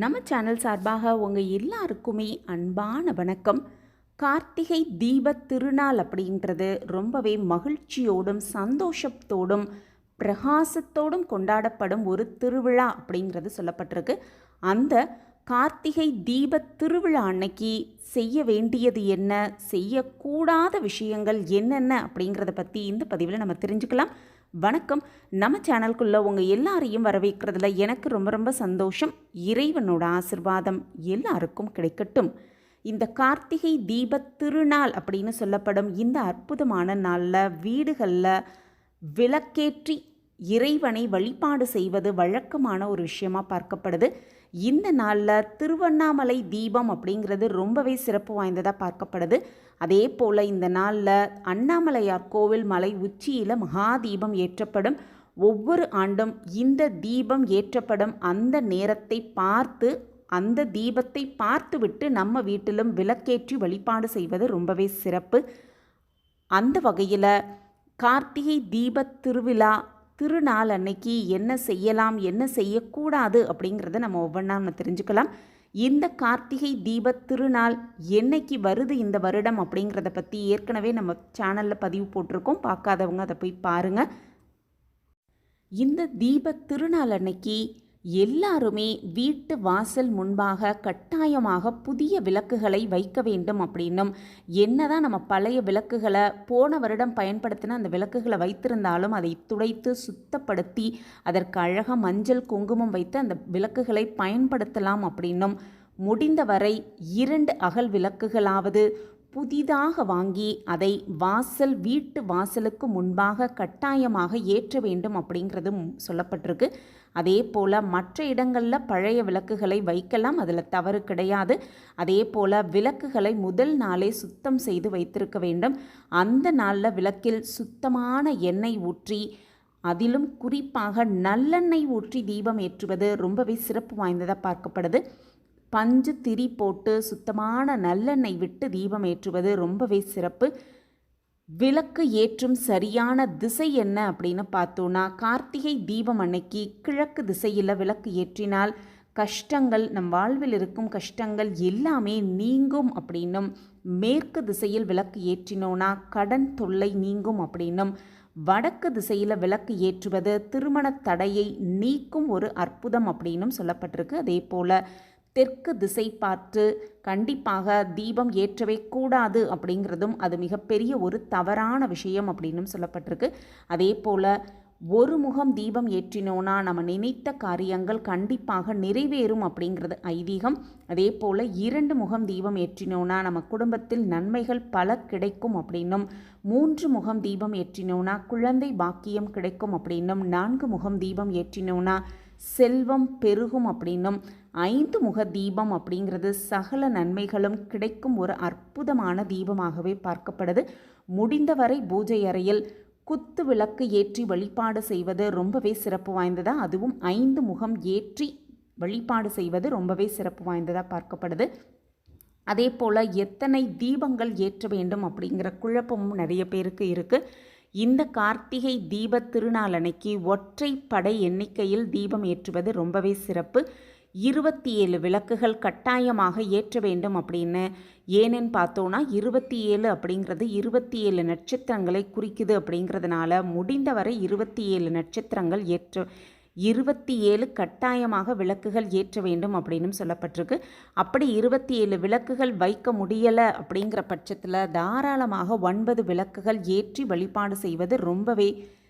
நம்ம சேனல் சார்பாக உங்கள் எல்லாருக்குமே அன்பான வணக்கம். கார்த்திகை தீபத் திருநாள் அப்படின்றது ரொம்பவே மகிழ்ச்சியோடும் சந்தோஷத்தோடும் பிரகாசத்தோடும் கொண்டாடப்படும் ஒரு திருவிழா அப்படிங்கிறது சொல்லப்பட்டிருக்கு. அந்த கார்த்திகை தீபத் திருவிழா அன்னைக்கு செய்ய வேண்டியது என்ன செய்யக்கூடாத விஷயங்கள் என்னென்ன அப்படிங்கிறத பற்றி இந்த பதிவில் நம்ம தெரிஞ்சுக்கலாம். வணக்கம். நம்ம சேனல்குள்ளே உங்கள் எல்லாரையும் வரவேற்கிறதுல எனக்கு ரொம்ப ரொம்ப சந்தோஷம். இறைவனோட ஆசிர்வாதம் எல்லாருக்கும் கிடைக்கட்டும். இந்த கார்த்திகை தீபத் திருநாள் அப்படின்னு சொல்லப்படும் இந்த அற்புதமான நாளில் வீடுகளில் விளக்கேற்றி இறைவனை வழிபாடு செய்வது வழக்கமான ஒரு விஷயமா பார்க்கப்படுது. இந்த நாளில் திருவண்ணாமலை தீபம் அப்படிங்கிறது ரொம்பவே சிறப்பு வாய்ந்ததாக பார்க்கப்படுது. அதே போல் இந்த நாளில் அண்ணாமலையார் கோவில் மலை உச்சியில் மகா தீபம் ஏற்றப்படும். ஒவ்வொரு ஆண்டும் இந்த தீபம் ஏற்றப்படும். அந்த நேரத்தை பார்த்து அந்த தீபத்தை பார்த்துவிட்டு நம்ம வீட்டிலும் விளக்கேற்றி வழிபாடு செய்வது ரொம்பவே சிறப்பு. அந்த வகையில் கார்த்திகை தீபத் திருவிழா திருநாள் அன்னைக்கு என்ன செய்யலாம் என்ன செய்யக்கூடாது அப்படிங்கிறத நம்ம ஒவ்வொன்றா நம்ம தெரிஞ்சுக்கலாம். இந்த கார்த்திகை தீபத் திருநாள் என்னைக்கு வருது இந்த வருடம் அப்படிங்கிறத பற்றி ஏற்கனவே நம்ம சேனலில் பதிவு போட்டிருக்கோம். பார்க்காதவங்க அதை போய் பாருங்கள் இந்த தீபத் திருநாள் அன்னைக்கு எல்லாருமே வீட்டு வாசல் முன்பாக கட்டாயமாக புதிய விளக்குகளை வைக்க வேண்டும் அப்படின்னும் என்னதான் நம்ம பழைய விளக்குகளை போன வருடம் பயன்படுத்தின அந்த விளக்குகளை வைத்திருந்தாலும் அதை துடைத்து சுத்தப்படுத்தி அதற்கு அழகாக மஞ்சள் குங்குமம் வைத்து அந்த விளக்குகளை பயன்படுத்தலாம் அப்படின்னும் முடிந்தவரை இரண்டு அகல் விளக்குகளாவது புதிதாக வாங்கி அதை வாசல் வீட்டு வாசலுக்கு முன்பாக கட்டாயமாக ஏற்ற வேண்டும் அப்படிங்கிறதும் சொல்லப்பட்டிருக்கு. அதே போல் மற்ற இடங்களில் பழைய விளக்குகளை வைக்கலாம் அதில் தவறு கிடையாது. அதே போல் விளக்குகளை முதல் நாளே சுத்தம் செய்து வைத்திருக்க வேண்டும். அந்த நாளில் விளக்கில் சுத்தமான எண்ணெய் ஊற்றி அதிலும் குறிப்பாக நல்லெண்ணெய் ஊற்றி தீபம் ஏற்றுவது ரொம்பவே சிறப்பு வாய்ந்ததாக பார்க்கப்படுது. பஞ்சு திரி போட்டு சுத்தமான நல்லெண்ணெய் விட்டு தீபம் ஏற்றுவது ரொம்பவே சிறப்பு. விளக்கு ஏற்றும் சரியான திசை என்ன அப்படின்னு பார்த்தோன்னா கார்த்திகை தீபம் அன்னைக்கு கிழக்கு திசையில் விளக்கு ஏற்றினால் கஷ்டங்கள் நம் வாழ்வில் இருக்கும் கஷ்டங்கள் எல்லாமே நீங்கும் அப்படின்னும். மேற்கு திசையில் விளக்கு ஏற்றினோன்னா கடன் தொல்லை நீங்கும் அப்படின்னும். வடக்கு திசையில் விளக்கு ஏற்றுவது திருமண தடையை நீக்கும் ஒரு அற்புதம் அப்படின்னும் சொல்லப்பட்டிருக்கு. அதே போல் தெற்கு திசை பார்த்து கண்டிப்பாக தீபம் ஏற்றவே கூடாது அப்படிங்கிறதும் அது மிகப்பெரிய ஒரு தவறான விஷயம் அப்படின்னும் சொல்லப்பட்டிருக்கு. அதே போல் ஒரு முகம் தீபம் ஏற்றினோன்னா நம்ம நினைத்த காரியங்கள் கண்டிப்பாக நிறைவேறும் அப்படிங்கிறது ஐதீகம். அதே போல் இரண்டு முகம் தீபம் ஏற்றினோன்னா நம்ம குடும்பத்தில் நன்மைகள் பல கிடைக்கும் அப்படின்னும் மூன்று முகம் தீபம் ஏற்றினோன்னா குழந்தை பாக்கியம் கிடைக்கும் அப்படின்னும் நான்கு முகம் தீபம் ஏற்றினோன்னா செல்வம் பெருகும் அப்படின்னும் ஐந்து முக தீபம் அப்படிங்கிறது சகல நன்மைகளும் கிடைக்கும் ஒரு அற்புதமான தீபமாகவே பார்க்கப்படுது. முடிந்தவரை பூஜை அறையில் குத்து விளக்கு ஏற்றி வழிபாடு செய்வது ரொம்பவே சிறப்பு வாய்ந்ததாக அதுவும் ஐந்து முகம் ஏற்றி வழிபாடு செய்வது ரொம்பவே சிறப்பு வாய்ந்ததாக பார்க்கப்படுது. அதே போல் எத்தனை தீபங்கள் ஏற்ற வேண்டும் அப்படிங்கிற குழப்பமும் நிறைய பேருக்கு இருக்குது இந்த கார்த்திகை தீப திருநாள் அன்னைக்கு ஒற்றை படை எண்ணிக்கையில் தீபம் ஏற்றுவது ரொம்பவே சிறப்பு. இருபத்தி ஏழு விளக்குகள் கட்டாயமாக ஏற்ற வேண்டும் அப்படின்னு. ஏனென்னு பார்த்தோன்னா இருபத்தி ஏழு அப்படிங்கிறது இருபத்தி ஏழு நட்சத்திரங்களை குறிக்குது அப்படிங்கிறதுனால முடிந்தவரை இருபத்தி ஏழு நட்சத்திரங்கள் ஏற்ற இருபத்தி ஏழு கட்டாயமாக விளக்குகள் ஏற்ற வேண்டும் அப்படின்னு சொல்லப்பட்டிருக்கு. அப்படி இருபத்தி ஏழு விளக்குகள் வைக்க முடியலை அப்படிங்கிற பட்சத்தில் தாராளமாக ஒன்பது விளக்குகள் ஏற்றி வழிபாடு செய்வது ரொம்பவே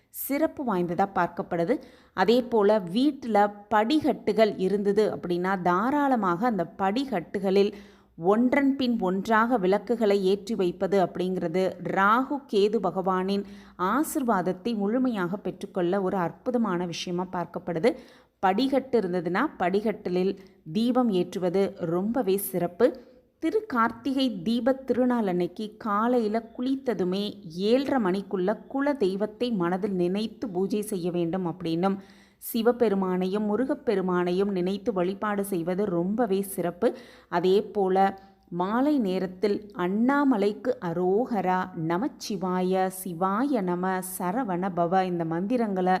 சிறப்பு வாய்ந்ததாக பார்க்கப்படுது. அதே போல் வீட்டில் படிகட்டுகள் இருந்தது அப்படின்னா தாராளமாக அந்த படிகட்டுகளில் ஒன்றன் பின் ஒன்றாக விளக்குகளை ஏற்றி வைப்பது அப்படிங்கிறது ராகு கேது பகவானின் ஆசிர்வாதத்தை முழுமையாக பெற்றுக்கொள்ள ஒரு அற்புதமான விஷயமா பார்க்கப்படுது. படிகட்டு இருந்ததுன்னா படிகட்டிலில் தீபம் ஏற்றுவது ரொம்பவே சிறப்பு. திரு கார்த்திகை தீபத் திருநாள் அன்னைக்கு காலையில் குளித்ததுமே ஏழரை மணிக்குள்ள குல தெய்வத்தை மனதில் நினைத்து பூஜை செய்ய வேண்டும் அப்படின்னும் சிவபெருமானையும் முருகப்பெருமானையும் நினைத்து வழிபாடு செய்வது ரொம்பவே சிறப்பு. அதே போல் மாலை நேரத்தில் அண்ணாமலைக்கு அரோகரா நமச்சிவாய சிவாய நம சரவண பவ இந்த மந்திரங்களை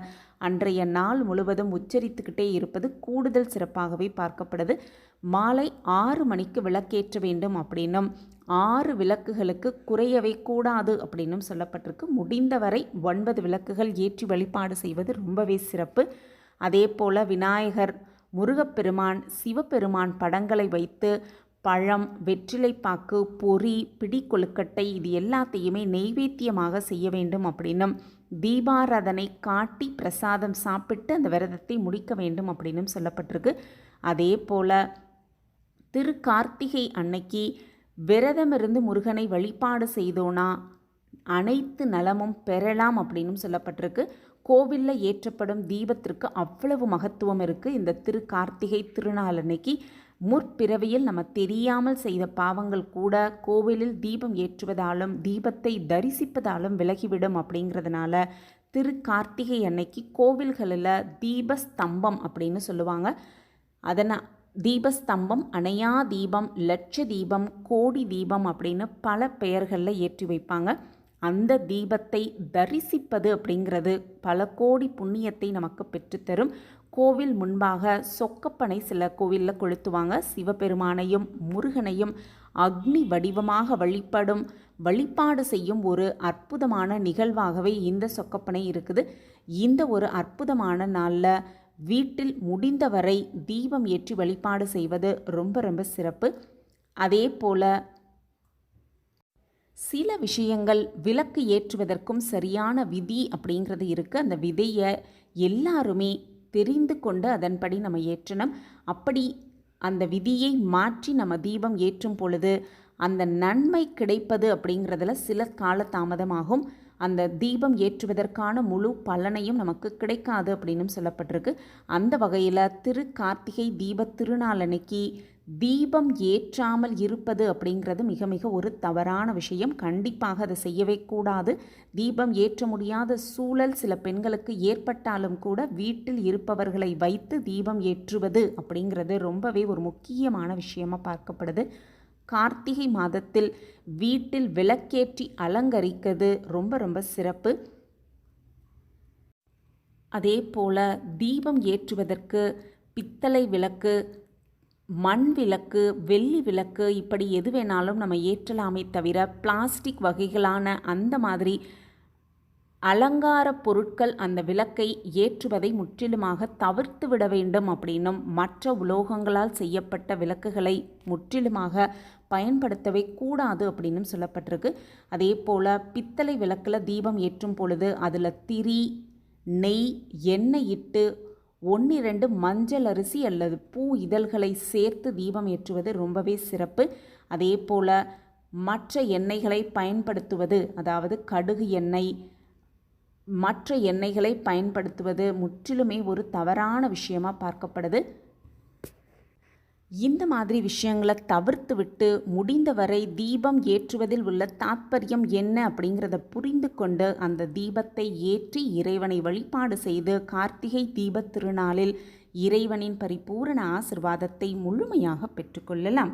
அன்றைய நாள் முழுவதும் உச்சரித்துக்கிட்டே இருப்பது கூடுதல் சிறப்பாகவே பார்க்கப்படுது. மாலை ஆறு மணிக்கு விளக்கேற்ற வேண்டும் அப்படின்னும் ஆறு விளக்குகளுக்கு குறையவே கூடாது அப்படின்னும் சொல்லப்பட்டிருக்கு. முடிந்தவரை ஒன்பது விளக்குகள் ஏற்றி வழிபாடு செய்வது ரொம்பவே சிறப்பு. அதே போல் விநாயகர் முருகப்பெருமான் சிவபெருமான் படங்களை வைத்து பழம் வெற்றிலைப்பாக்கு பொறி பிடி கொழுக்கட்டை இது எல்லாத்தையுமே நெய்வேத்தியமாக செய்ய வேண்டும் அப்படின்னும் தீபாராதனை காட்டி பிரசாதம் சாப்பிட்டு அந்த விரதத்தை முடிக்க வேண்டும் அப்படின்னும் சொல்லப்பட்டிருக்கு. அதே போல் திரு கார்த்திகை அன்னைக்கு விரதமிருந்து முருகனை வழிபாடு செய்தோனா? அனைத்து நலமும் பெறலாம் அப்படின்னும் சொல்லப்பட்டிருக்கு. கோவிலில் ஏற்றப்படும் தீபத்திற்கு அவ்வளவு மகத்துவம் இருக்குது இந்த திரு கார்த்திகை திருநாள் அன்னைக்கு முற்பிறவியில் நம்ம தெரியாமல் செய்த பாவங்கள் கூட கோவிலில் தீபம் ஏற்றுவதாலும் தீபத்தை தரிசிப்பதாலும் விலகிவிடும் அப்படிங்கிறதுனால திரு கார்த்திகை அன்னைக்கு கோவில்களில் தீபஸ்தம்பம் அப்படின்னு சொல்லுவாங்க. அதனை தீபஸ்தம்பம் அணையா தீபம் லட்ச தீபம் கோடி தீபம் அப்படின்னு பல பெயர்களில் ஏற்றி வைப்பாங்க. அந்த தீபத்தை தரிசிப்பது அப்படிங்கிறது பல கோடி புண்ணியத்தை நமக்கு பெற்றுத்தரும் கோவில் முன்பாக சொக்கப்பனை சில கோவிலில் கொளுத்துவாங்க. சிவபெருமானையும் முருகனையும் அக்னி வடிவமாக வழிபடும் வழிபாடு செய்யும் ஒரு அற்புதமான நிகழ்வாகவே இந்த சொக்கப்பனை இருக்குது. இந்த ஒரு அற்புதமான நாளில் வீட்டில் முடிந்தவரை தீபம் ஏற்றி வழிபாடு செய்வது ரொம்ப ரொம்ப சிறப்பு. அதே போல் சில விஷயங்கள் விளக்கு ஏற்றுவதற்கும் சரியான விதி அப்படிங்கிறது இருக்குது அந்த விதையை எல்லாருமே தெரிந்து கொண்டு அதன்படி நம்ம ஏற்றணும். அப்படி அந்த விதியை மாற்றி நம்ம தீபம் ஏற்றும் பொழுது அந்த நன்மை கிடைப்பது அப்படிங்கிறதுல சில கால தாமதமாகும் அந்த தீபம் ஏற்றுவதற்கான முழு பலனையும் நமக்கு கிடைக்காது அப்படின்னு சொல்லப்பட்டிருக்கு. அந்த வகையில் திரு கார்த்திகை தீப திருநாளன்னைக்கு தீபம் ஏற்றாமல் இருப்பது அப்படிங்கிறது மிக மிக ஒரு தவறான விஷயம். கண்டிப்பாக அதை செய்யவே கூடாது. தீபம் ஏற்ற முடியாத சூழல் சில பெண்களுக்கு ஏற்பட்டாலும் கூட வீட்டில் இருப்பவர்களை வைத்து தீபம் ஏற்றுவது அப்படிங்கிறது ரொம்பவே ஒரு முக்கியமான விஷயமாக பார்க்கப்படுது. கார்த்திகை மாதத்தில் வீட்டில் விளக்கேற்றி அலங்கரிக்கிறது. ரொம்ப ரொம்ப சிறப்பு. அதே போல் தீபம் ஏற்றுவதற்கு பித்தளை விளக்கு மண் விளக்கு வெள்ளி விளக்கு இப்படி எது வேணாலும் நம்ம ஏற்றலாமே தவிர பிளாஸ்டிக் வகைகளான அந்த மாதிரி அலங்கார பொருட்கள் அந்த விளக்கை ஏற்றுவதை முற்றிலுமாக தவிர்த்து விட வேண்டும் அப்படின்னும் மற்ற உலோகங்களால் செய்யப்பட்ட விளக்குகளை முற்றிலுமாக பயன்படுத்தவே கூடாது அப்படின்னும் சொல்லப்பட்டிருக்கு. அதே போல் பித்தளை விளக்கில் தீபம் ஏற்றும் பொழுது அதில் திரி நெய் எண்ணெய் இட்டு ஒன்னிரண்டு மஞ்சள் அரிசி அல்லது பூ இதழ்களை சேர்த்து தீபம் ஏற்றுவது ரொம்பவே சிறப்பு. அதே போல் மற்ற எண்ணெய்களை பயன்படுத்துவது அதாவது கடுகு எண்ணெய் மற்ற எண்ணெய்களை பயன்படுத்துவது முற்றிலுமே ஒரு தவறான விஷயமாக பார்க்கப்படுது. இந்த மாதிரி விஷயங்களை தவிர்த்து விட்டு முடிந்தவரை தீபம் ஏற்றுவதில் உள்ள தாத்பரியம் என்ன அப்படிங்கிறத புரிந்து கொண்டு அந்த தீபத்தை ஏற்றி இறைவனை வழிபாடு செய்து கார்த்திகை தீபத் திருநாளில் இறைவனின் பரிபூரண ஆசிர்வாதத்தை முழுமையாக பெற்றுக்கொள்ளலாம்.